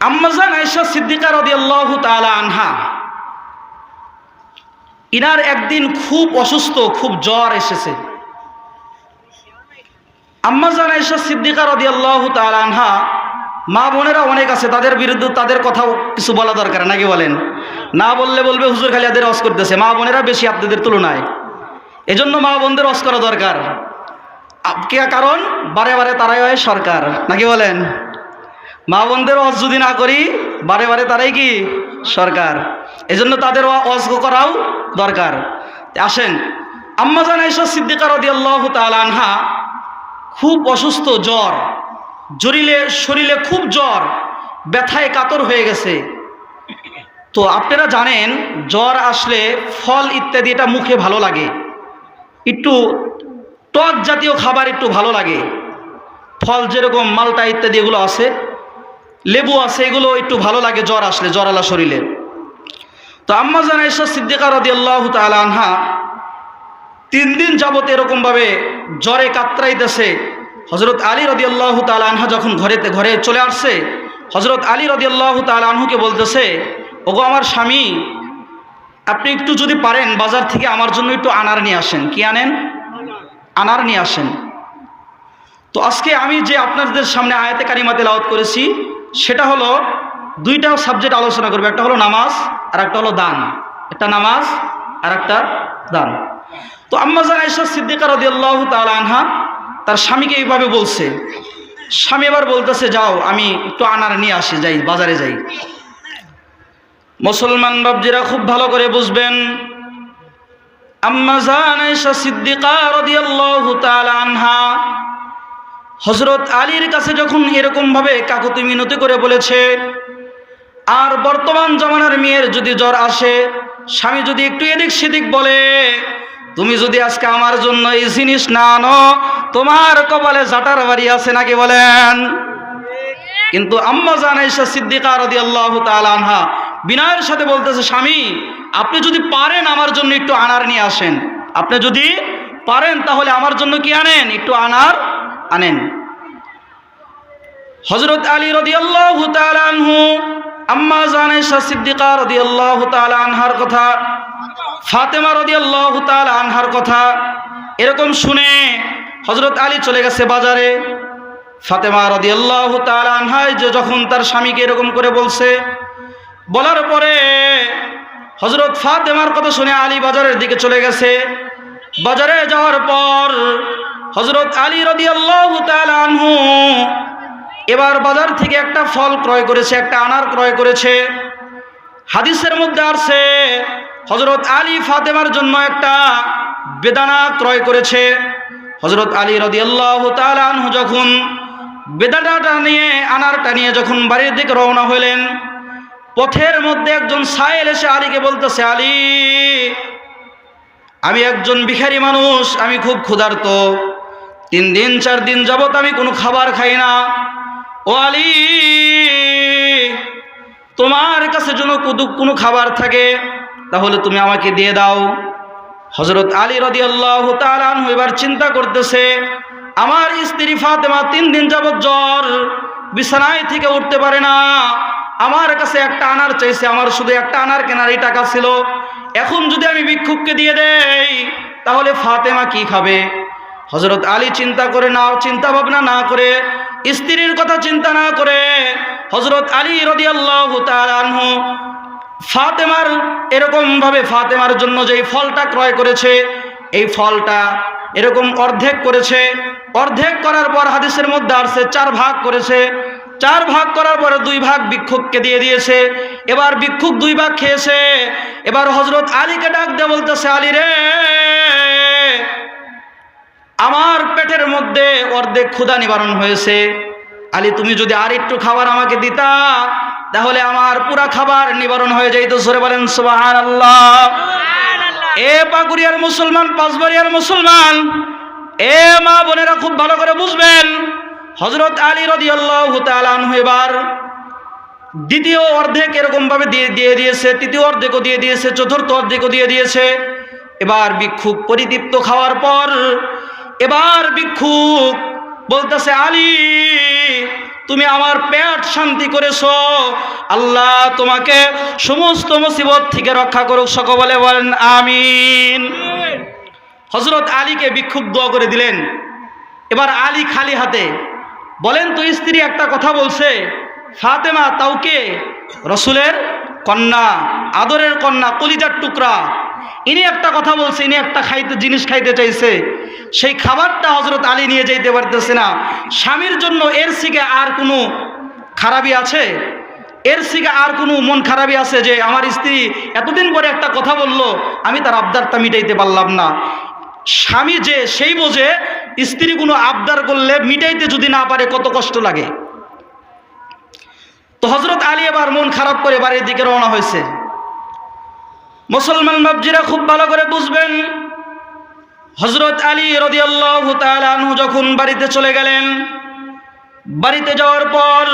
আম্মাজান আয়েশা সিদ্দিকা রাদিয়াল্লাহু তাআলা আনহা, ইনার একদিন খুব অসুস্থ, খুব জ্বর এসেছে। আম্মাজান আয়েশা সিদ্দিকা রাদিয়াল্লাহু তাআলা আনহা, মা বোনেরা অনেক আছে, তাদের বিরুদ্ধে তাদের কথাও কিছু বলা দরকার, নাকি বলেন? না বললে বলবে হুজুর খালি এদের অস করতেছে, মা বোনেরা বেশি আপনাদের তুলনায়। এজন্য মা বোনদের অস করা দরকার। কারণ? বারে বারে তারাই হয় সরকার, নাকি বলেন? মা বোনদের অজ যদি না করি, বারে বারে তারাই কি? সরকার। এজন্য তাদের অজ করাও দরকার। আসেন আম্মাজান আইসা সিদ্দিকা রদিয়াল্লাহু আনহা খুব অসুস্থ, জ্বর। জরিলে, শরীরে খুব জ্বর, ব্যথায় কাতর হয়ে গেছে। তো আপনারা জানেন, জ্বর আসলে ফল ইত্যাদি এটা মুখে ভালো লাগে। একটু টক জাতীয় খাবার একটু ভালো লাগে। ফল যেরকম মালটা ইত্যাদি এগুলো আছে লেবু আছে, এগুলো একটু ভালো লাগে, জ্বর আসলে, জ্বর আলা শরীরে। তো আম্মা জানা ঈশ্বর সিদ্দিকা রদি আল্লাহ আনহা তিন দিন যাবত এরকমভাবে জ্বরে কাতরাইতেছে। হজরত আলী রদি আল্লাহ আনহা যখন ঘরেতে ঘরে চলে আসছে হজরত আলী রদি আল্লাহ আনহুকে বলতেছে, ওগো আমার স্বামী, আপনি একটু যদি পারেন বাজার থেকে আমার জন্য একটু আনার নিয়ে আসেন। কি আনেন? আনার নিয়ে আসেন। তো আজকে আমি যে আপনাদের সামনে আয়াতে কারিমা তেলাওয়াত করেছি সেটা হলো দুইটা সাবজেক্ট আলোচনা করবে, একটা হলো নামাজ আর একটা হলো দান। একটা নামাজ আর একটা দান। তো আম্মাজান আয়েশা সিদ্দিকা রাদিয়াল্লাহু তাআলা আনহা তার স্বামীকে এইভাবে বলছে, স্বামী এবার বলতেছে, যাও, আমি একটু আনার নিয়ে আসি, যাই, বাজারে যাই। মুসলমান বাবজিরা খুব ভালো করে বুঝবেন আম্মাজান আয়েশা সিদ্দিকা রাদিয়াল্লাহু তাআলা আনহা হজরত আলীর কাছে যখন এরকমভাবে কাকুতি মিনতি করে বলেছে, আর বর্তমান জমানার মেয়ের যদি জ্বর আসে, স্বামী যদি একটু এদিক সেদিক বলে, তুমি যদি আজকে আমার জন্য এই জিনিস না আনো, তোমার কপালে জাটার বাড়ি আছে নাকি বলেন? কিন্তু আম্মা জানাইশা সিদ্দিকা রদি আল্লাহ আনহা বিনয়ের সাথে বলতেছে, স্বামী, আপনি যদি পারেন আমার জন্য একটু আনার নিয়ে আসেন। আপনি যদি পারেন, তাহলে আমার জন্য কি আনেন? একটু আনার, আনেন। হজরত আলী রদি আল্লাহ আনহু, আম্মা জানাইশা সিদ্দিকা রদি আল্লাহ আনহার কথা, ফাতেমা রদি আল্লাহ আনহার কথা, এরকম শুনে হজরত আলী চলে গেছে বাজারে। ফাতেমা রদি আল্লাহ আনহায় যে যখন তার স্বামীকে এরকম করে বলছে, বলার পরে হজরত ফাতেমার কথা শুনে আলী বাজারের দিকে চলে গেছে। বাজারে যাওয়ার পর হজরত আলী রদি আল্লাহ আনহু এবার বাজার থেকে একটা ফল ক্রয় করেছে, একটা আনার ক্রয় করেছে। হাদিসের মধ্যে আসছে হজরত আলী ফাতেমার জন্য একটা বেদানা ক্রয় করেছে। হজরত আলী রদি আল্লাহ আনহু যখন বেদানাটা নিয়ে, আনারটা নিয়ে যখন বাড়ির দিকে রওনা হইলেন পথের মধ্যে একজন সায়েল এসে আলীকে বলতেছে, আলী আমি একজন ভিখারি মানুষ, আমি খুব ক্ষুধার্ত। তিন দিন, চার দিন যাবত আমি কোনো খাবার খাই না। ও আলী, তোমার কাছে যেন কোনো খাবার থাকে, তাহলে তুমি আমাকে দিয়ে দাও। হজরত আলী রদি আল্লাহ তালানহু এবার চিন্তা করতেছে, আমার স্ত্রী ফাতেমা তিন দিন যাবত জ্বর, বিছানায় থেকে উঠতে পারে না। আমার কাছে একটা আনার চাইছে, আমার শুধু একটা আনার কেনার এই টাকা ছিল। এখন যদি আমি ভিক্ষুককে দিয়ে দেই, তাহলে ফাতেমা কি খাবে? হজরত আলী চিন্তা করে না চিন্তা ভাবনা না করে, স্ত্রীর কথা চিন্তা না করে হজরত আলী রদি আল্লাহ ফাতেমার, এরকমভাবে ফাতেমার জন্য যেই ফলটা ক্রয় করেছে, এই ফলটা এরকম অর্ধেক করেছে। অর্ধেক করার পর হাদিসের মধ্যে আসছে, চার ভাগ করেছে। চার ভাগ করার পরে দুই ভাগ ভিক্ষুককে দিয়ে দিয়েছে। এবার ভিক্ষুক দুই ভাগ খেয়েছে। এবার হজরত আলীকে ডাক দিয়ে বলতেছে আলী রে আমার পেটের মধ্যে অর্ধেক ক্ষুধা নিবারণ হয়েছে। আলী তুমি যদি আর একটু খাবার আমাকে দিতা তাহলে আমার পুরা খাবার নিবারণ হয়ে যাইতো। সরে বলেন সুবাহান আল্লাহ এ পাকুরিয়ার মুসলমান পাঁচবাড়িয়ার মুসলমান এ মা বোনেরা খুব ভালো করে বুঝবেন হজরত আলী রদি আল্লাহ এবার দ্বিতীয় অর্ধেক এরকমভাবে দিয়ে দিয়ে দিয়েছে, তৃতীয় অর্ধেকও দিয়ে দিয়েছে, চতুর্থ অর্ধেকও দিয়ে দিয়েছে। এবার ভিক্ষুক পরিতৃপ্ত খাওয়ার পর এবার ভিক্ষুক বলতেছে, আলী, তুমি আমার পেট শান্তি করেছ। আল্লাহ তোমাকে সমস্ত মুসিবত থেকে রক্ষা করুক। সকলে বলেন, আমিন। হজরত আলীকে বিক্ষুব্ধ করে দিলেন। এবার আলী খালি হাতে বলেন তো স্ত্রী একটা কথা বলছে, ফাতেমা তাওকে রসুলের কন্যা, আদরের কন্যা, কলিজার টুকরা। ইনি একটা কথা বলছে, ইনি একটা খাইতে, জিনিস খাইতে চাইছে। সেই খাবারটা হজরত আলী নিয়ে যাইতে পারতেছে না। স্বামীর জন্য এর সিগে আর কোনো খারাপই আছে? এর সিগে আর কোনো মন খারাপই আছে যে আমার স্ত্রী এতদিন পরে একটা কথা বলল, আমি তার আবদারটা মিটাইতে পারলাম না। স্বামী যে সেই বোঝে স্ত্রী কোনো আবদার করলে মিটাইতে যদি না পারে কত কষ্ট লাগে। তো হজরত আলী এবার মন খারাপ করে বাড়ির দিকে রওনা হয়েছে। মুসলমান বাবজিরা খুব ভালো করে বুঝবেন হজরত আলী রদিয়াল্লাহ যখন বাড়িতে চলে গেলেন, বাড়িতে যাওয়ার পর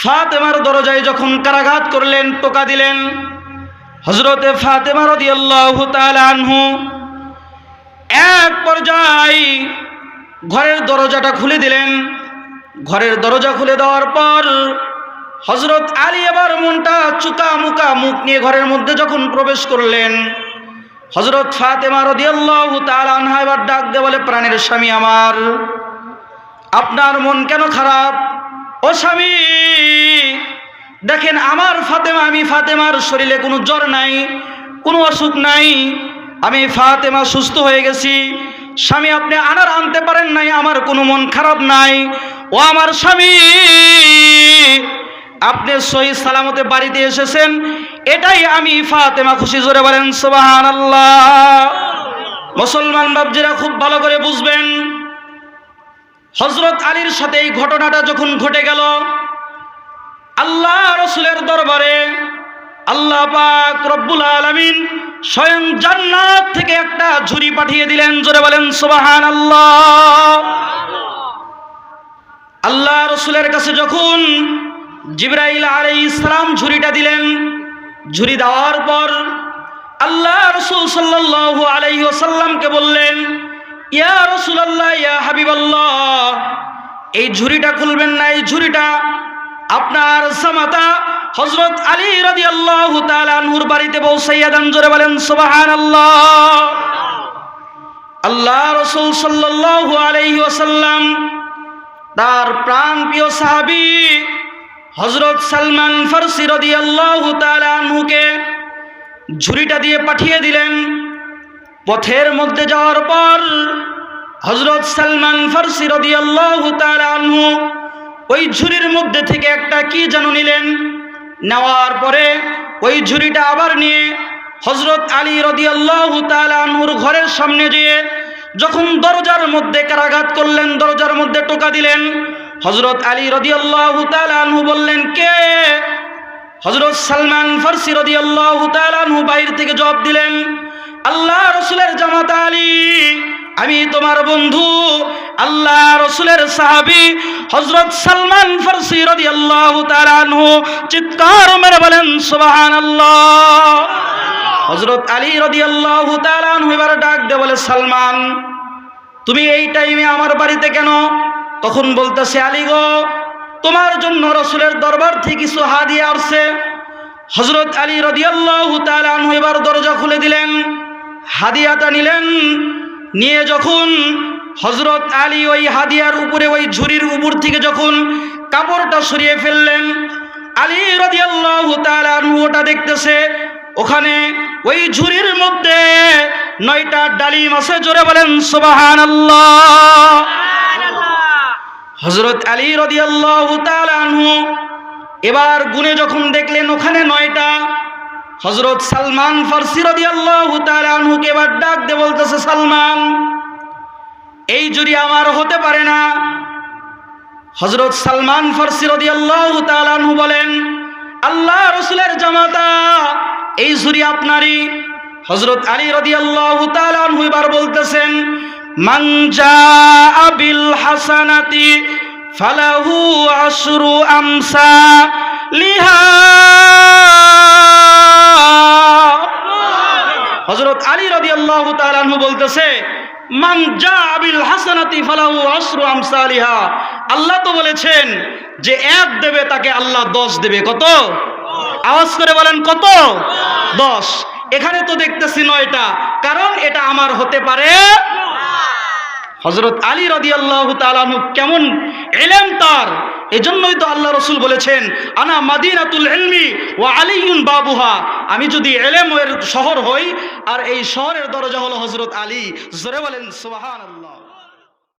ফাতেমার দরজায় যখন কারাঘাত করলেন, টোকা দিলেন হজরতে ফাতেমা রদিয়াল্লাহ তালু এক পর্যায়ে ঘরের দরজাটা খুলে দিলেন। ঘরের দরজা খুলে দেওয়ার পর হজরত আলী এবার মনটা চুকা মুকা মুখ নিয়ে ঘরের মধ্যে যখন প্রবেশ করলেন হজরত ফাতেমা রদিয়াল্লাহ এবার ডাক দে বলে, প্রাণের স্বামী আমার, আপনার মন কেন খারাপ? ও স্বামী, দেখেন আমার ফাতেমা, আমি ফাতেমার শরীরে কোনো জ্বর নাই, কোনো অসুখ নাই আমি ফাতেমা সুস্থ হয়ে গেছি। স্বামী আপনি আনার আনতে পারেন নাই, আমার কোনো মন খারাপ নাই। ও আমার স্বামী, আপনি সহি সালামতে বাড়িতে এসেছেন, এটাই আমি ফাতেমা খুশি জোরে বলেন সোবাহান আল্লাহ মুসলমান বাবজিরা খুব ভালো করে বুঝবেন হজরত আলীর সাথে এই ঘটনাটা যখন ঘটে গেল, আল্লাহ রসুলের দরবারে আল্লাহ পাক রব্বুল আলমিন স্বয়ং জান্নাত থেকে একটা ঝুরি পাঠিয়ে দিলেন, জোরে বলেন সোবাহান আল্লাহ আল্লাহ রসুলের কাছে যখন জিব্রাইল আলাই ইসলাম ঝুরিটা দিলেন ঝুরি দেওয়ার পর আল্লাহ রসুল সাল্লাহ আলাই ওসাল্লামকে বললেন, ইয়া রসুল আল্লাহ ইয়া হাবিবাল্লাহ, এই ঝুরিটা খুলবেন না, এই ঝুরিটা আপনার সামাতা হজরত আলী রাজি আল্লাহ তালুর বাড়িতে পৌঁছাইয়া দেন জোরে বলেন সোবাহান আল্লাহ আল্লাহ রসুল সাল্লাহ আলাইহি ওসাল্লাম তার প্রাণ প্রিয় সাহাবি হজরত সালমান ফারসি রদি আল্লাহ তালুকে ঝুড়িটা দিয়ে পাঠিয়ে দিলেন। পথের মধ্যে যাওয়ার পর হজরত সালমান ফারসি রদি আল্লাহ তালু ওই ঝুড়ির মধ্যে থেকে একটা কি যেন নিলেন? নেওয়ার পরে ওই ঝুড়িটা আবার নিয়ে হজরত আলী রদি আল্লাহ তালুর ঘরের সামনে যেয়ে যখন দরজার মধ্যে কারাঘাত করলেন, দরজার মধ্যে টোকা দিলেন হজরত আলী রদি আল্লাহ তালু বললেন, কে? হজরত সালমান ফার্সি রদি আল্লাহ তালু বাইর থেকে জবাব দিলেন, আল্লাহ রসুলের জামাত আলী। আমি তোমার বন্ধু আল্লাহ রসুলের সাহাবি হজরত সালমান ফার্সি রদি আল্লাহ তালু চিৎকার মেরে বলেন সুবাহান আল্লাহ হজরত আলী রদি আল্লাহ তালু এবার ডাক দে বলে, সালমান, তুমি এই টাইমে আমার বাড়িতে কেন? তখন বলতেছে, আলী গো, তোমার জন্য রসুলের দরবার থেকে কিছু হাদিয়া আসছে। হজরত আলী রদিয়াল্লাহ তালু এবার দরজা খুলে দিলেন, হাদিয়াটা নিলেন নিয়ে যখন হজরত আলী ওই হাদিয়ার উপরে, ওই ঝুরির উপর থেকে যখন কাপড়টা সরিয়ে ফেললেন, আলী রদিয়াল্লাহ ওটা দেখতেছে, ওখানে ওই ঝুরির মধ্যে নয়টা ডালিম আছে, জোরে বলেন সোবাহান হজরত আলী রদিয়াল্লাহ তালু এবার গুনে যখন দেখলেন, ওখানে নয়টা হজরত সালমান ফার্সি রদিয়াল্লাহ তালুকে এবার ডাক দে বলতেছে, সালমান, এই জুড়ি আমার হতে পারে না। হজরত সালমান ফার্সি রদিয়াল্লাহ তালু বলেন, আল্লাহ রসুলের জামাতা, এই জুড়ি আপনারই। হজরত আলী রদিয়াল্লাহ তালু এবার বলতেছেন মানজা আবিল হাসানাতি ফালাহু আশরু আমসা লিহা হজরত আলী রদি আল্লাহ তালু বলতেছে, মান জা আবিল হাসানাতি ফালাহু আশরু আমসালিহা। আল্লাহ তো বলেছেন যে এক দেবে তাকে আল্লাহ দশ দেবে। কত? আওয়াজ করে বলেন কত? দশ। এখানে তো দেখতেছি নয়টা। কারণ এটা আমার হতে পারে হজরত আলী রদি আল্লাহ তালানু কেমন এলেন তার? এজন্যই তো আল্লাহ রসুল বলেছেন, আনা মাদিনাতুল এলমি ও আলিউন বাবুহা। আমি যদি এলেম শহর হই, আর এই শহরের দরজা হলো হজরত আলী, জোরে বলেন সোহান আল্লাহ